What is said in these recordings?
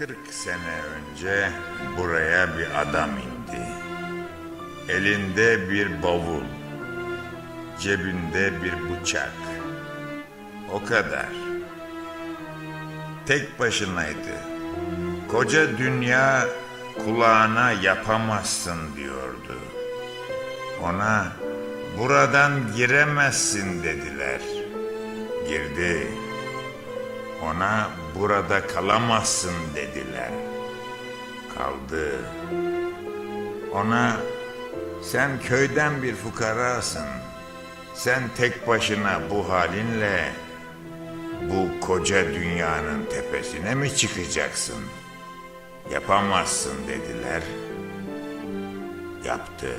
40 sene önce buraya bir adam indi. Elinde bir bavul, cebinde bir bıçak. O kadar. Tek başınaydı. Koca dünya kulağına yapamazsın diyordu. Ona buradan giremezsin dediler. Girdi. Ona burada kalamazsın dediler. Kaldı. Ona sen köyden bir fukarasın. Sen tek başına bu halinle bu koca dünyanın tepesine mi çıkacaksın? Yapamazsın dediler. Yaptı.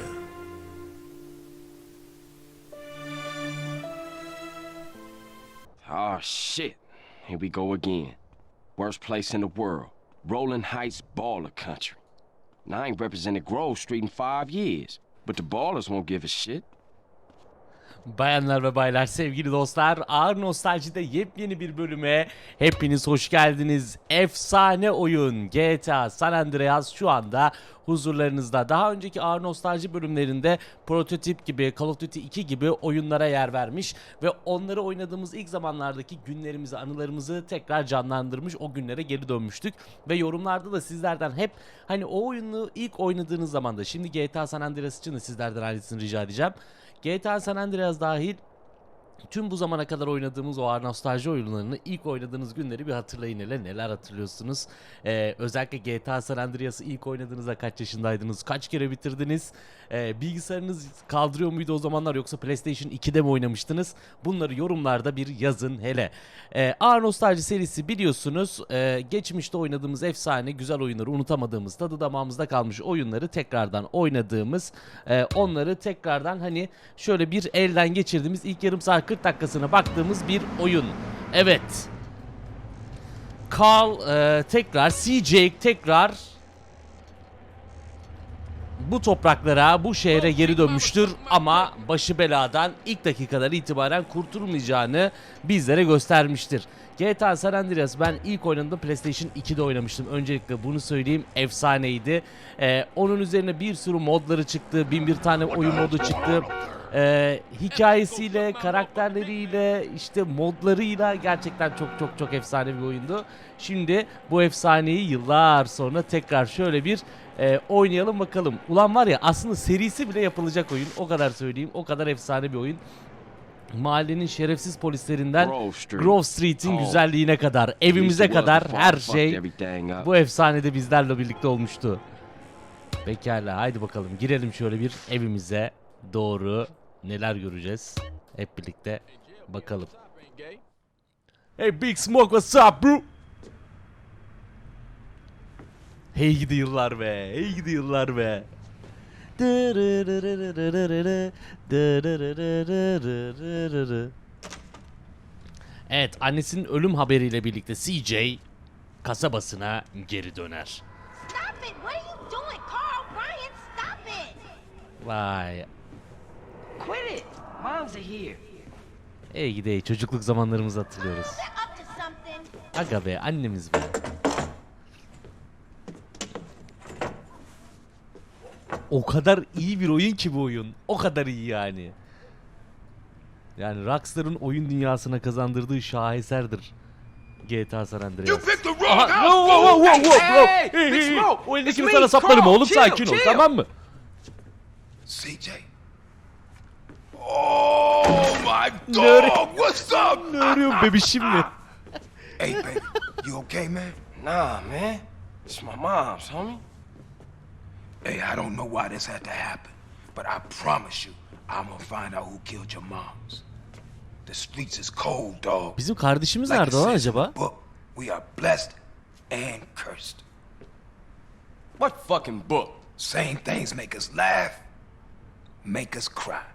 Oh shit. Here we go again. Worst place in the world. Rolling Heights baller country. Now I ain't represented Grove Street in five years, but the ballers won't give a shit. Bayanlar ve baylar, sevgili dostlar, Ağır Nostalji'de yepyeni bir bölüme hepiniz hoş geldiniz. Efsane oyun GTA San Andreas şu anda huzurlarınızda. Daha önceki Ağır Nostalji bölümlerinde prototip gibi, Call of Duty 2 gibi oyunlara yer vermiş ve onları oynadığımız ilk zamanlardaki günlerimizi, anılarımızı tekrar canlandırmış, o günlere geri dönmüştük. Ve yorumlarda da sizlerden hep hani o oyunu ilk oynadığınız zamanda, şimdi GTA San Andreas için de sizlerden aynısını rica edeceğim. GTA San Andreas dahil tüm bu zamana kadar oynadığımız o nostalji oyunlarını ilk oynadığınız günleri bir hatırlayın hele neler hatırlıyorsunuz. Ee, özellikle GTA San Andreas'ı ilk oynadığınızda kaç yaşındaydınız, kaç kere bitirdiniz, Ee, bilgisayarınız kaldırıyor muydu o zamanlar yoksa PlayStation 2'de mi oynamıştınız? Bunları yorumlarda bir yazın hele. Ee, ağır nostalji serisi biliyorsunuz ee, geçmişte oynadığımız efsane güzel oyunları unutamadığımız tadı damağımızda kalmış oyunları tekrardan oynadığımız ee, onları tekrardan hani şöyle bir elden geçirdiğimiz ilk yarım saat 40 dakikasına baktığımız bir oyun. Evet. Carl e, tekrar CJ tekrar bu topraklara, bu şehre geri dönmüştür ama başı beladan ilk dakikadan itibaren kurtulmayacağını bizlere göstermiştir. GTA San Andreas ben ilk oynadığımda PlayStation 2'de oynamıştım. Öncelikle bunu söyleyeyim efsaneydi. Ee, onun üzerine bir sürü modları çıktı. Bin bir tane oyun modu çıktı. Ee, hikayesiyle, karakterleriyle, işte modlarıyla gerçekten çok çok çok efsane bir oyundu. Şimdi bu efsaneyi yıllar sonra tekrar şöyle bir e, oynayalım bakalım. Ulan var ya aslında serisi bile yapılacak oyun. O kadar söyleyeyim. O kadar efsane bir oyun. Mahallenin şerefsiz polislerinden Grove Street. Grove Street'in Oh. güzelliğine kadar, evimize kadar her şey bu efsanede bizlerle birlikte olmuştu. Pekala haydi bakalım girelim şöyle bir evimize doğru neler göreceğiz. Hep birlikte bakalım. Hey Big Smoke what's up bro? Hey gidi yıllar be. Hey gidi yıllar be. Evet annesinin ölüm haberiyle birlikte CJ kasabasına geri döner. Stop Ey gidey çocukluk zamanlarımızı hatırlıyoruz. Aga be annemiz be. O kadar iyi bir oyun ki bu oyun. O kadar iyi yani. Yani Rockstar'ın oyun dünyasına kazandırdığı şaheserdir. GTA San Andreas. You picked the wrong house, fool! wow, wow, wow, bro. Hey, Hey, hey, O it's elindekini me, sana saplarım oğlum sakin ol tamam mı? CJ. My dog! What's up? Ne arıyorsun bebişim mi? Hey, baby, you okay, man? Nah, man. It's my mom's, homie. Hey, I don't know why this had to happen, but I promise you, I'm gonna find out who killed your moms. The streets is cold, dog. Bizim kardeşimiz Like nerede lan acaba? book, we are blessed and cursed. What fucking book? Same things make us laugh, make us cry.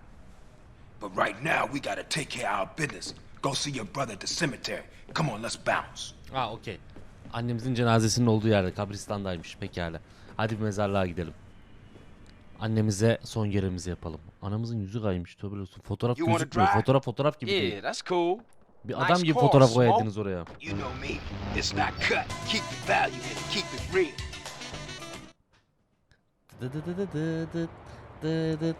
But right now, we gotta take care of our business. Go see your brother at the cemetery. Come on, let's bounce. Ha okey. Annemizin cenazesinin olduğu yerde kabristandaymış pekala. Hadi bir mezarlığa gidelim. Annemize son yerimizi yapalım. Anamızın yüzü kaymış tövbe olsun. Fotoğraf You wanna gözükmüyor. drive? Fotoğraf fotoğraf gibi Yeah, değil. that's cool. Bir adam Nice gibi car, fotoğraf Smoke. koyaydınız oraya. You know me. It's not cut. Keep the value it. Keep it real. Dı dı dı dı dı dı dı dı.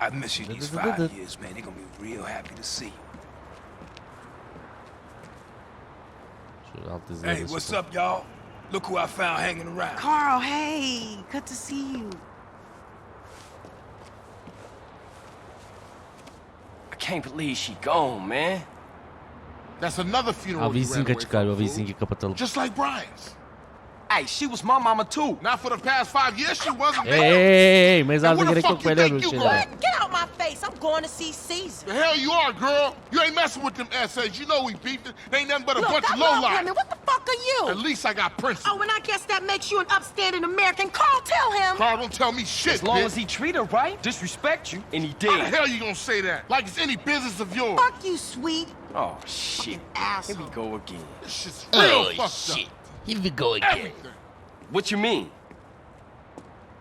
I miss you these five years, man. They're gonna be real happy to see you. Şöyle alt izlere Hey, what's up, y'all? Look who I found hanging around. Carl, hey, good to see you. I can't believe she gone, man. That's another funeral Abi you V-Sync ran away galiba from, fool. V-Sync'i kapatalım. Just like Brian's. Hey, she was my mama too. Not for the past five years, she wasn't Hey there. hey hey hey mezarda Now, where the gerek yok fuck you think you going? Get out my face. I'm going to see Caesar. The hell you are, girl. You ain't messing with them essays. You know we beefed it. They ain't nothing but a Look, bunch that of little lowlife. woman, what the fuck are you? At least I got principles. Oh, and I guess that makes you an upstanding American. Carl, tell him. Carl, don't tell me shit, As long bitch. as he treat her right, disrespect you, and he did. How the did. hell you gonna say that? Like it's any business of yours. Fuck you, sweet Oh shit. Here asshole. we go again. This shit's real fucked up. Here we go again. Everything. What you mean?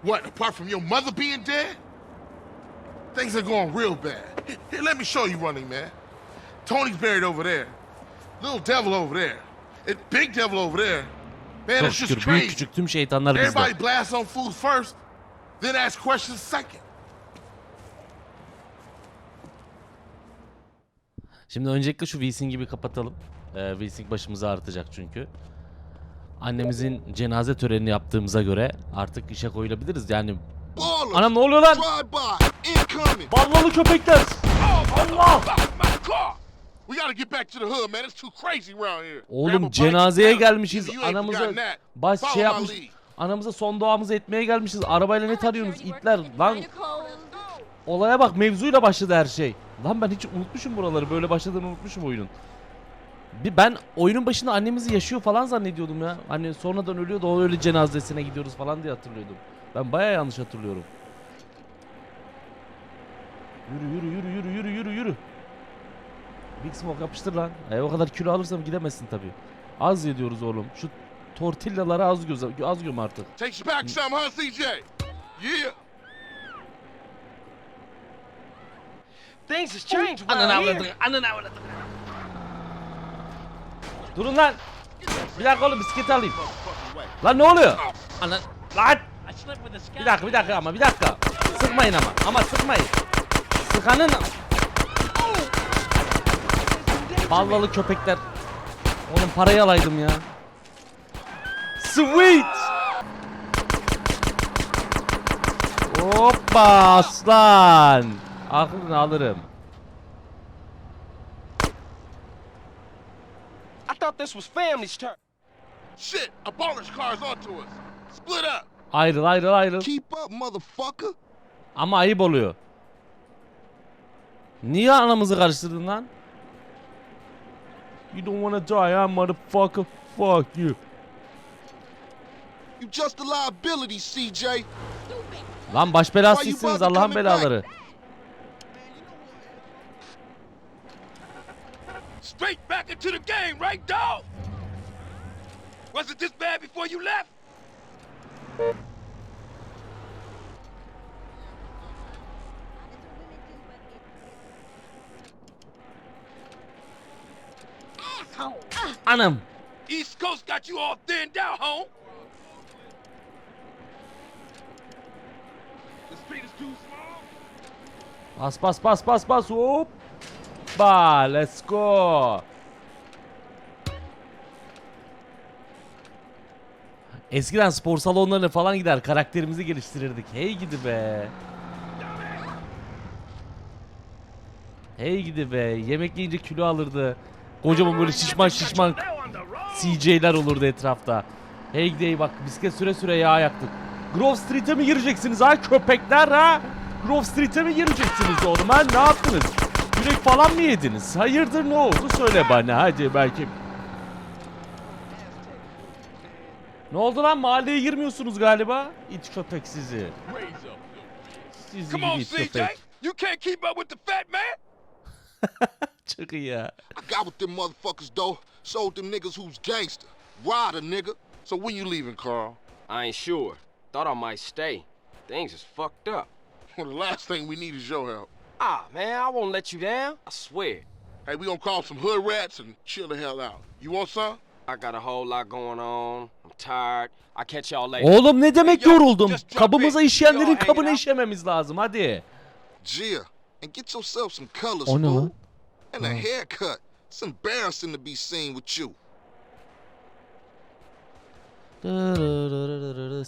What, apart from your mother being dead? Things are going real bad. Here, let me show you running, man. Tony's buried over there. Little devil over there. And big devil over there. Man, Çok it's just şükür büyük crazy. küçük tüm şeytanlar bizde. Everybody blasts on fools first, then ask questions second. Şimdi öncelikle şu V-Sync gibi kapatalım. Ee, V-Sync başımızı ağrıtacak çünkü. Annemizin cenaze törenini yaptığımıza göre artık işe koyulabiliriz. Yani anam ne oluyor lan? Ballalı köpekler. Allah! My car! We gotta get back to the hood, man. It's too crazy around here. Grab a Oğlum cenazeye gelmişiz. Anamıza baş şey yapmış. Anamıza son duamızı etmeye gelmişiz. Arabayla ne tarıyorsunuz itler? Lan olaya bak mevzuyla başladı her şey. Lan ben hiç unutmuşum buraları. Böyle başladığını unutmuşum oyunun. Bir ben oyunun başında annemizi yaşıyor falan zannediyordum ya. Hani sonradan ölüyordu o öyle cenazesine gidiyoruz falan diye hatırlıyordum. Ben baya yanlış hatırlıyorum. Yürü yürü yürü yürü yürü yürü yürü. Big Smoke yapıştır lan. E, o kadar kilo alırsam gidemezsin tabii. Az yediyoruz oğlum. Şu tortillaları az göz az göm artık. Takes back some, huh, CJ? Yeah. Things has changed Ananı here. ananı avradını. Durun lan. Bir dakika oğlum bisikleti alayım. Lan ne oluyor? Anan lan. Bir dakika bir dakika ama bir dakika. Sıkmayın ama ama sıkmayın. Sıkanın. Ballalı köpekler. Oğlum parayı alaydım ya. Sweet. Hoppa aslan. Aklını alırım. Thought this was family's turn. Shit, a baller's car's onto us. Split up. Ayrıl ayrıl ayrıl. Keep up, motherfucker. Ama ayıp oluyor. Niye anamızı karıştırdın lan? You don't wanna die, huh, motherfucker? Fuck you. You just a liability, CJ. Lan baş belasısınız Allah'ın belaları. Straight back into the game, right, dog? Was it this bad before you left? Anam. East Coast got you all thinned out, home. The street is too small. Bas bas bas bas bas hop. Ba, let's go. Eskiden spor salonlarına falan gider karakterimizi geliştirirdik. Hey gidi be. Hey gidi be. Yemek yiyince kilo alırdı. Kocaman böyle şişman şişman CJ'ler olurdu etrafta. Hey gidi bak bisiklet süre süre yağ yaktık. Grove Street'e mi gireceksiniz ha köpekler ha? Grove Street'e mi gireceksiniz oğlum ha ne yaptınız? Yürek falan mı yediniz? Hayırdır ne oldu söyle bana hadi belki. Ne oldu lan mahalleye girmiyorsunuz galiba? İt köpek sizi. Sizi Come on, CJ. köpek. You can't keep up with the fat man. Çok iyi ya. I got with them motherfuckers, though. Showed them niggas who's gangster. Rider, nigga. So when you leaving, Carl? I ain't sure. Thought I might stay. Things is fucked up. Well, the last thing we need is your help. Ah, man, I won't let you down. I swear. Hey, we gonna call some hood rats and chill the hell out. You want some? I got a whole lot going on. I'm tired. I'll catch y'all later. Oğlum ne demek Yo, yoruldum? just drop Kabımıza it. işeyenlerin Yo, hanging kabına out. işememiz lazım hadi. Gia, and get yourself some colors, O ne fool. And a haircut. It's embarrassing to be seen with you.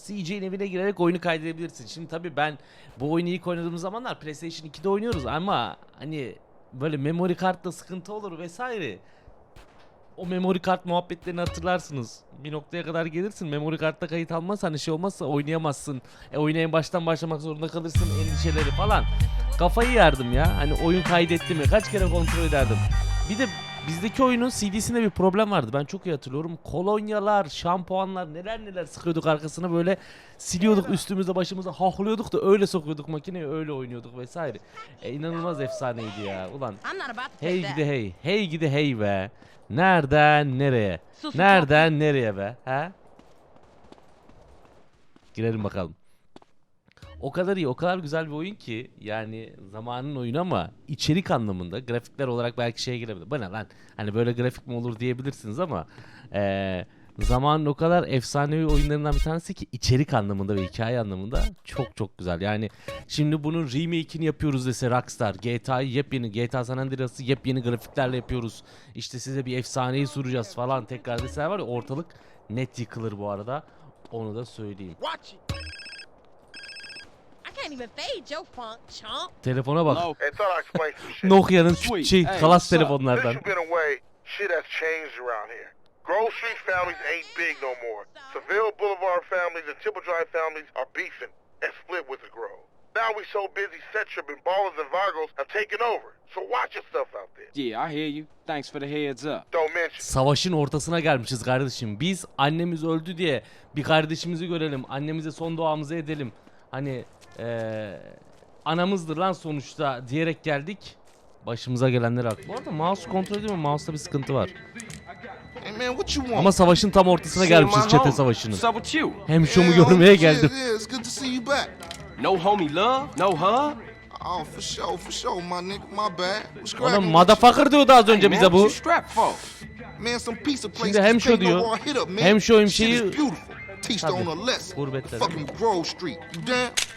CJ'nin evine girerek oyunu kaydedebilirsin. Şimdi tabii ben bu oyunu ilk oynadığımız zamanlar PlayStation 2'de oynuyoruz ama hani böyle memory kartta sıkıntı olur vesaire. O memory kart muhabbetlerini hatırlarsınız. Bir noktaya kadar gelirsin. Memory kartta kayıt almaz hani şey olmazsa oynayamazsın. E oyuna en baştan başlamak zorunda kalırsın endişeleri falan. Kafayı yerdim ya. Hani oyun kaydetti mi? Kaç kere kontrol ederdim. Bir de bizdeki oyunun CD'sinde bir problem vardı. Ben çok iyi hatırlıyorum. Kolonyalar, şampuanlar neler neler sıkıyorduk arkasına böyle siliyorduk üstümüze başımıza hahlıyorduk da öyle sokuyorduk makineye öyle oynuyorduk vesaire. E, inanılmaz efsaneydi ya. Ulan hey gidi hey. Hey gidi hey be. Nereden nereye? Nereden nereye be? He? Girelim bakalım. O kadar iyi, o kadar güzel bir oyun ki yani zamanın oyunu ama içerik anlamında grafikler olarak belki şeye girebilir. Bu ne lan? Hani böyle grafik mi olur diyebilirsiniz ama eee zamanın o kadar efsanevi oyunlarından bir tanesi ki içerik anlamında ve hikaye anlamında çok çok güzel. Yani şimdi bunun remake'ini yapıyoruz dese Rockstar, GTA'yı yepyeni, GTA San Andreas'ı yepyeni grafiklerle yapıyoruz. İşte size bir efsaneyi sunacağız falan tekrar deseler var ya ortalık net yıkılır bu arada. Onu da söyleyeyim. Watch it. I can't even fade your funk, chump. Telefona bak. Thought some shit. Nokia'nın Sweet. şey Hey, kalas what's up? telefonlardan. Since you've been away, shit has changed around here. Grove Street families ain't big no more. Seville Boulevard families and Temple Drive families are beefing and split with the Grove. Now we so busy, Centrip and Ballers and Vagos have taken over. So watch your stuff out there. Yeah, I hear you. Thanks for the heads up. Don't mention. Savaşın ortasına gelmişiz kardeşim. Biz annemiz öldü diye bir kardeşimizi görelim. Annemize son duamızı edelim. Hani eee anamızdır lan sonuçta diyerek geldik. Başımıza gelenler hak. Bu arada mouse kontrol ediyor mu? Mouse'da bir sıkıntı var. Ama savaşın tam ortasına gelmişiz çete savaşının. What's up with you? Hem şomu Yeah, görmeye geldim. No homie love? No hug? Oh, for sure, for sure, my nigga. My bad. What's Oğlum motherfucker diyordu az önce bize bu. Şimdi hem şu diyor, hem şu hem şeyi-. Gurbette. Fucking Grove Street. You down?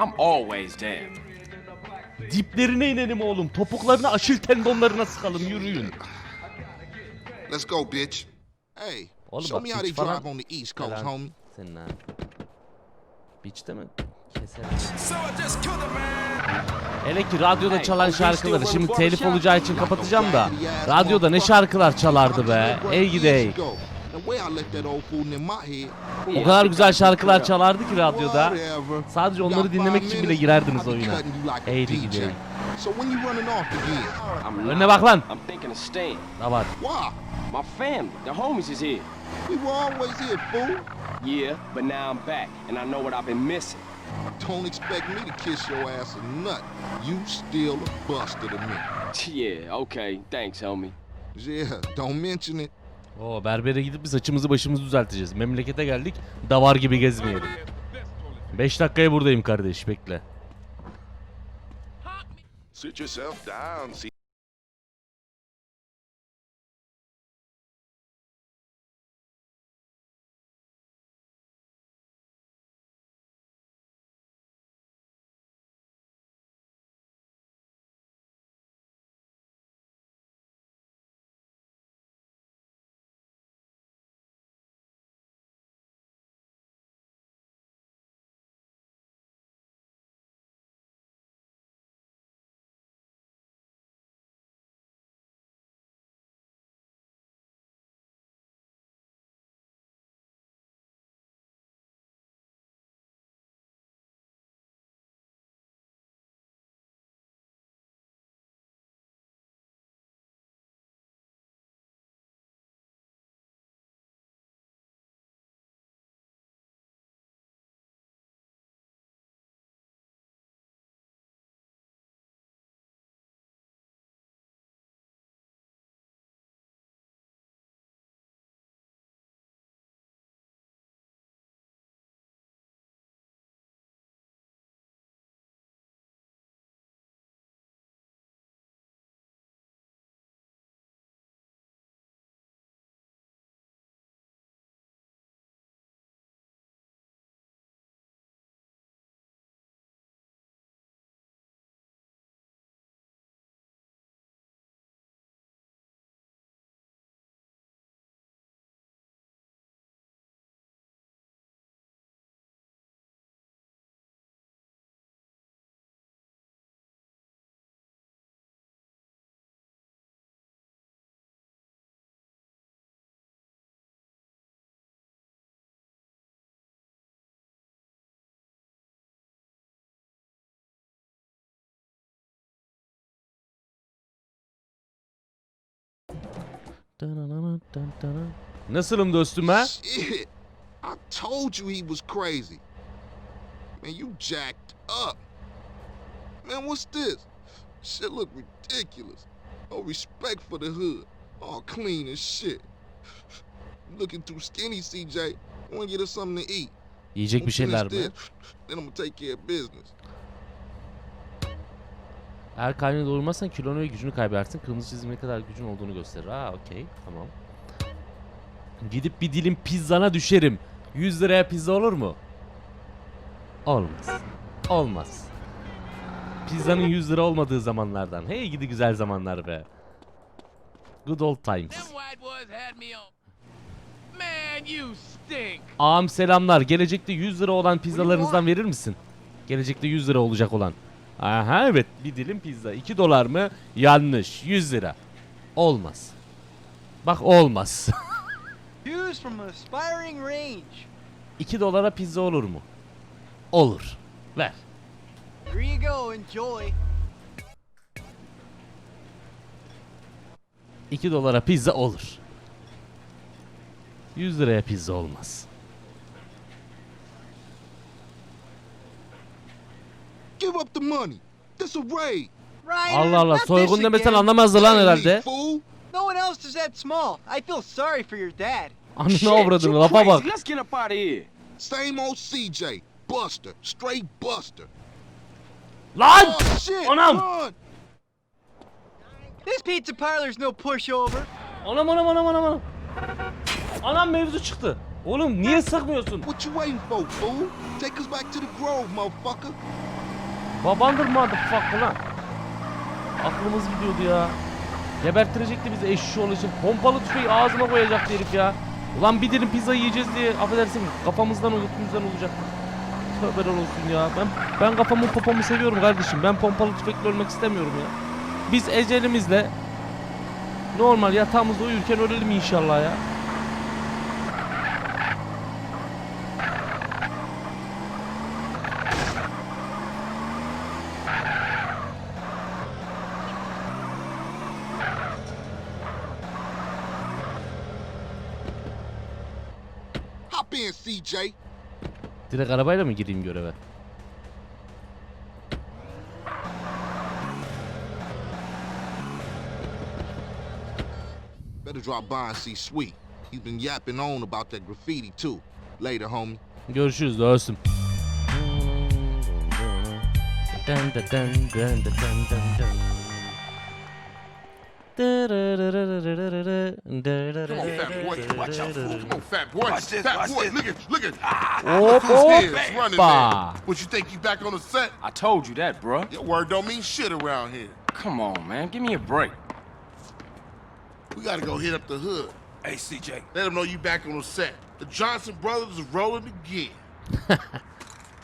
I'm always down. Diplerine inelim oğlum. Topuklarını aşil tendonlarına sıkalım yürüyün. Let's go, bitch. Hey, Oğlum show bak, me how they drive on the East Coast, homie. Senin ha. Beach'te mi? Keserim. Hele ki radyoda çalan şarkıları şimdi telif olacağı için kapatacağım da radyoda ne şarkılar çalardı be. Ey gidi ey. O kadar güzel şarkılar çalardı ki radyoda. Sadece onları dinlemek için bile girerdiniz oyuna. Eğri ey. So when you running off again? I'm Önüne bak lan. I'm thinking of staying. Da var. Why? My family, the homies is here. We were always here, fool. Yeah, but now I'm back, and I know what I've been missing. Don't expect me to kiss your ass a nut. You still a buster to me. yeah, okay. Thanks, homie. Yeah, don't mention it. Oo berbere gidip bir saçımızı başımızı düzelteceğiz. Memlekete geldik. Davar gibi gezmeyelim. 5 dakikaya buradayım kardeş bekle. Sit yourself down, Nasılım dostum ha? Shit. I told you he was crazy. Man, you jacked up. Man, what's this? Shit look ridiculous. No respect for the hood. All clean as shit. Looking too skinny, CJ. I wanna get us something to eat. Yiyecek bir şeyler mi? Then I'm gonna take care of business. Eğer karnını doyurmazsan kilonu ve gücünü kaybedersin. Kırmızı çizim ne kadar gücün olduğunu gösterir. Ha okey tamam. Gidip bir dilim pizzana düşerim. 100 liraya pizza olur mu? Olmaz. Olmaz. Pizzanın 100 lira olmadığı zamanlardan. Hey gidi güzel zamanlar be. Good old times. Ağam selamlar. Gelecekte 100 lira olan pizzalarınızdan verir misin? Gelecekte 100 lira olacak olan. Aha evet bir dilim pizza. 2 dolar mı? Yanlış. 100 lira. Olmaz. Bak olmaz. Views from aspiring range. 2 dolara pizza olur mu? Olur. Ver. Here you go, enjoy. 2 dolara pizza olur. 100 liraya pizza olmaz. Give up the money. This a raid. Ryder, Allah Allah not soygun demesen again. anlamazdı lan herhalde. fool. No one else is that small. I feel sorry for your dad. Anını avradını lafa bak. Let's get up out of here. Same old CJ. Buster. Straight Buster. Lan! Oh, shit. Anam! Run. This pizza parlor's no pushover. Anam anam anam anam anam. Anam mevzu çıktı. Oğlum niye sıkmıyorsun? What you waiting for, fool? Take us back to the grove, motherfucker. Babandır motherfucker lan. Aklımız gidiyordu ya. Gebertirecekti bizi eşşoğlu için. Pompalı tüfeği ağzıma koyacaktı herif ya. Ulan bir dilim pizza yiyeceğiz diye affedersin kafamızdan götümüzden olacak. Tövbeler olsun ya. Ben ben kafamı popomu seviyorum kardeşim. Ben pompalı tüfekle ölmek istemiyorum ya. Biz ecelimizle normal yatağımızda uyurken ölelim inşallah ya. CJ. Direkt arabayla mı gireyim göreve? Better drop by and see Sweet. He's been yapping on about that graffiti too. Later, homie. Görüşürüz dostum. Come on, fat boy. Watch out, fool. What you think you back on the set? I told you that, bruh. Your word don't mean shit around here. Come on, man. Give me a break. We gotta go hit up the hood. Hey, CJ. Let them know you back on the set. The Johnson brothers is rolling again.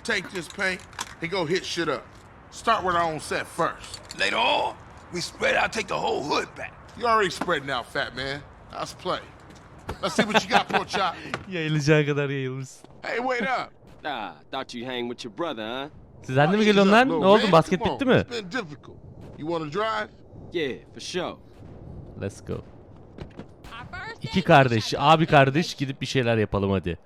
Take this paint and go hit shit up. Start with our own set first. Later on, we spread out, take the whole hood back. You already spreading out, fat man. Let's play. Let's see what you got, poor chop. Yayılacağı kadar yayılmışsın. Hey, wait up. Ah, thought you hang with your brother, huh? Sizden de mi Ease geliyorsun lan? Ne oldu basket bitti mi? It's been difficult. You wanna drive? Yeah, for sure. Let's go. İki kardeş, abi kardeş gidip bir şeyler yapalım hadi.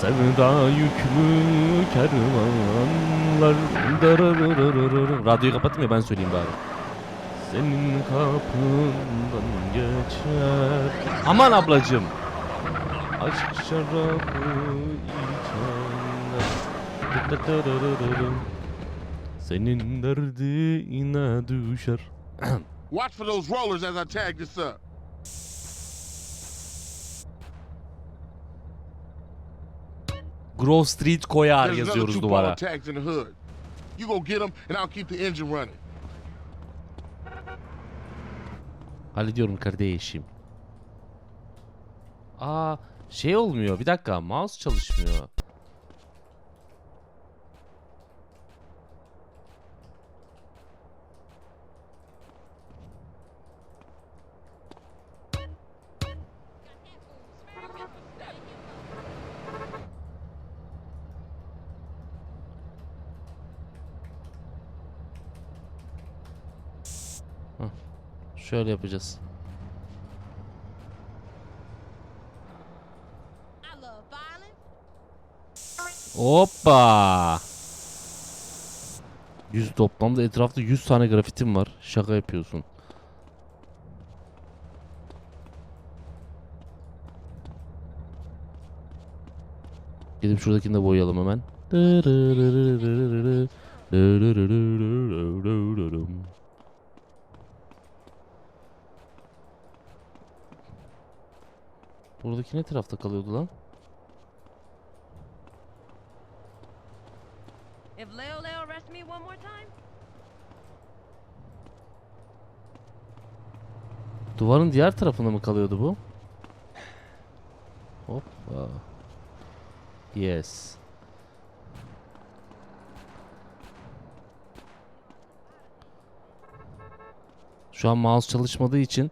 Sevda yüklü kervanlar. Radyoyu kapatayım ya ben söyleyeyim bari. Senin kapından geçer. Aman ablacım. Aşk şarabı içenler. Senin derdine düşer. Watch for those rollers as I tag this up. Grove Street koyar There's another yazıyoruz two duvara. baller tags in the hood. You go get them, and I'll keep the engine running. Hallediyorum kardeşim. Aa şey olmuyor. Bir dakika mouse çalışmıyor. Şöyle yapacağız. Hoppa. 100 toplamda etrafta 100 tane grafitim var. Şaka yapıyorsun. Gidip şuradakini de boyayalım hemen. Buradaki ne tarafta kalıyordu lan? If Leo Leo arrests me one more time, Duvarın diğer tarafında mı kalıyordu bu? Hoppa. Yes. Şu an mouse çalışmadığı için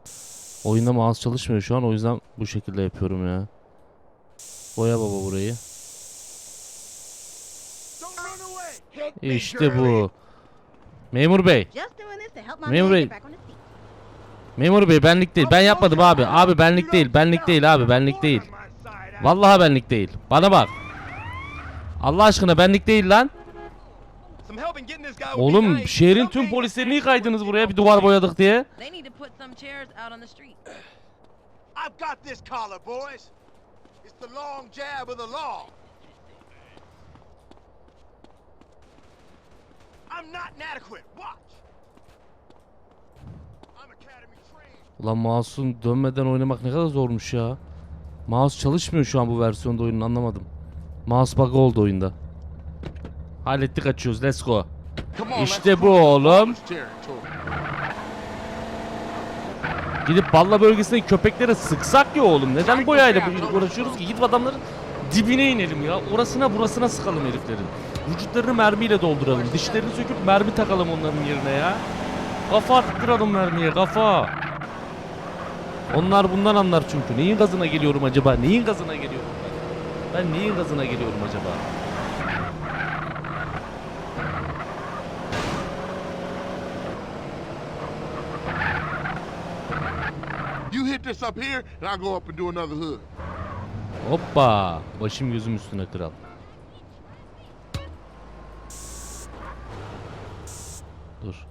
oyunda mouse çalışmıyor şu an o yüzden bu şekilde yapıyorum ya. Boya baba burayı. İşte bu. Memur bey. Memur Bey. Memur bey benlik değil. Ben yapmadım abi. Abi benlik değil. Benlik değil abi. Benlik değil. Vallahi benlik değil. Bana bak. Allah aşkına benlik değil lan. Oğlum şehrin tüm polislerini niye kaydınız buraya bir duvar boyadık diye? I've got this collar, boys. It's the long jab of the law. I'm not inadequate. Watch. I'm academy trained. Ulan mouse'un dönmeden oynamak ne kadar zormuş ya. Mouse çalışmıyor şu an bu versiyonda oyunun anlamadım. Mouse bug oldu oyunda. Hallettik açıyoruz let's go. İşte bu oğlum. Gidip Balla bölgesindeki köpeklere sıksak ya oğlum. Neden boyayla bu- uğraşıyoruz ki? Gidip adamların dibine inelim ya. Orasına burasına sıkalım heriflerin. Vücutlarını mermiyle dolduralım. Dişlerini söküp mermi takalım onların yerine ya. Kafa attıralım mermiye kafa. Onlar bundan anlar çünkü. Neyin gazına geliyorum acaba? Neyin gazına geliyorum ben? Ben neyin gazına geliyorum acaba? You hit this up here, and I'll go up and do another hood. Hoppa. Başım gözüm üstüne kral. Dur.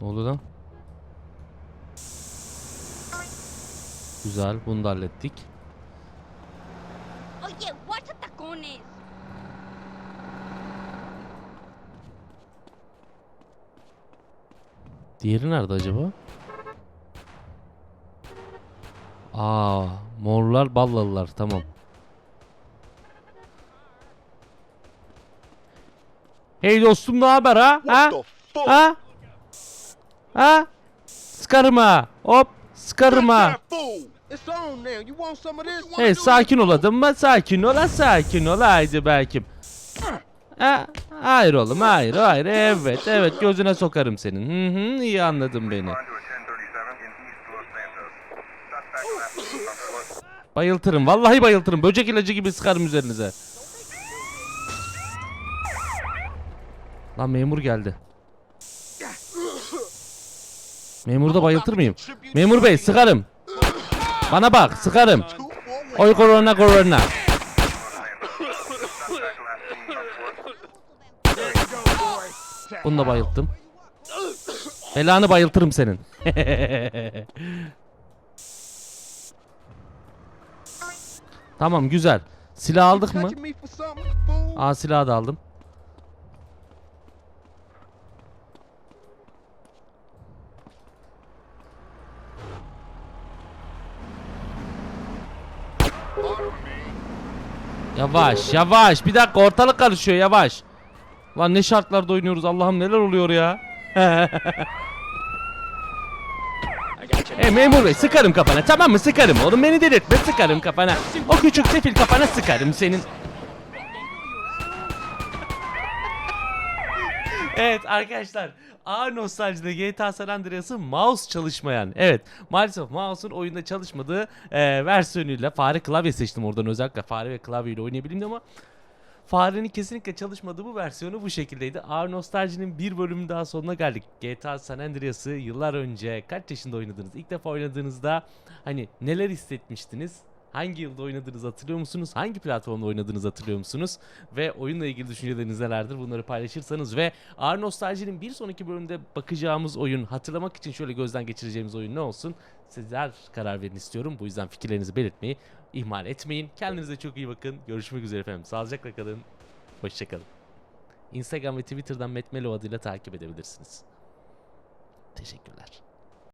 Ne oldu lan? Güzel. Bunu da hallettik. Tacones. Diğeri nerede acaba? Aa, morlar ballalılar tamam. Hey dostum ne haber ha? Ha? Ha? Ha? Sıkarım ha. Hop, sıkarım ha. Hey sakin ol adım mı? Sakin ol ha sakin ol haydi belki. Ha, hayır oğlum hayır hayır evet evet gözüne sokarım senin. Hı hı iyi anladın beni. Bayıltırım vallahi bayıltırım böcek ilacı gibi sıkarım üzerinize. Lan memur geldi. Memur da bayıltır mıyım? Memur bey sıkarım. Bana bak sıkarım. Oy korona korona. Bunu da bayılttım. Belanı bayıltırım senin. tamam güzel. Silah aldık mı? Aa silahı da aldım. Yavaş yavaş bir dakika ortalık karışıyor yavaş. Lan ne şartlarda oynuyoruz Allah'ım neler oluyor ya. E memur bey sıkarım kafana tamam mı sıkarım oğlum beni delirtme sıkarım kafana. O küçük sefil kafana sıkarım senin. Evet arkadaşlar ağır nostaljide GTA San Andreas'ın mouse çalışmayan evet maalesef mouse'un oyunda çalışmadığı e, versiyonuyla fare klavye seçtim oradan özellikle fare ve klavyeyle oynayabildim ama farenin kesinlikle çalışmadığı bu versiyonu bu şekildeydi. Ağır Nostalji'nin bir bölümü daha sonuna geldik. GTA San Andreas'ı yıllar önce kaç yaşında oynadınız? İlk defa oynadığınızda hani neler hissetmiştiniz? Hangi yılda oynadığınızı hatırlıyor musunuz? Hangi platformda oynadığınızı hatırlıyor musunuz? Ve oyunla ilgili düşünceleriniz nelerdir? Bunları paylaşırsanız ve Ağır Nostalji'nin bir sonraki bölümde bakacağımız oyun, hatırlamak için şöyle gözden geçireceğimiz oyun ne olsun? Sizler karar verin istiyorum. Bu yüzden fikirlerinizi belirtmeyi ihmal etmeyin. Kendinize çok iyi bakın. Görüşmek üzere efendim. Sağlıcakla kalın. Hoşçakalın. Instagram ve Twitter'dan Metmelo adıyla takip edebilirsiniz. Teşekkürler.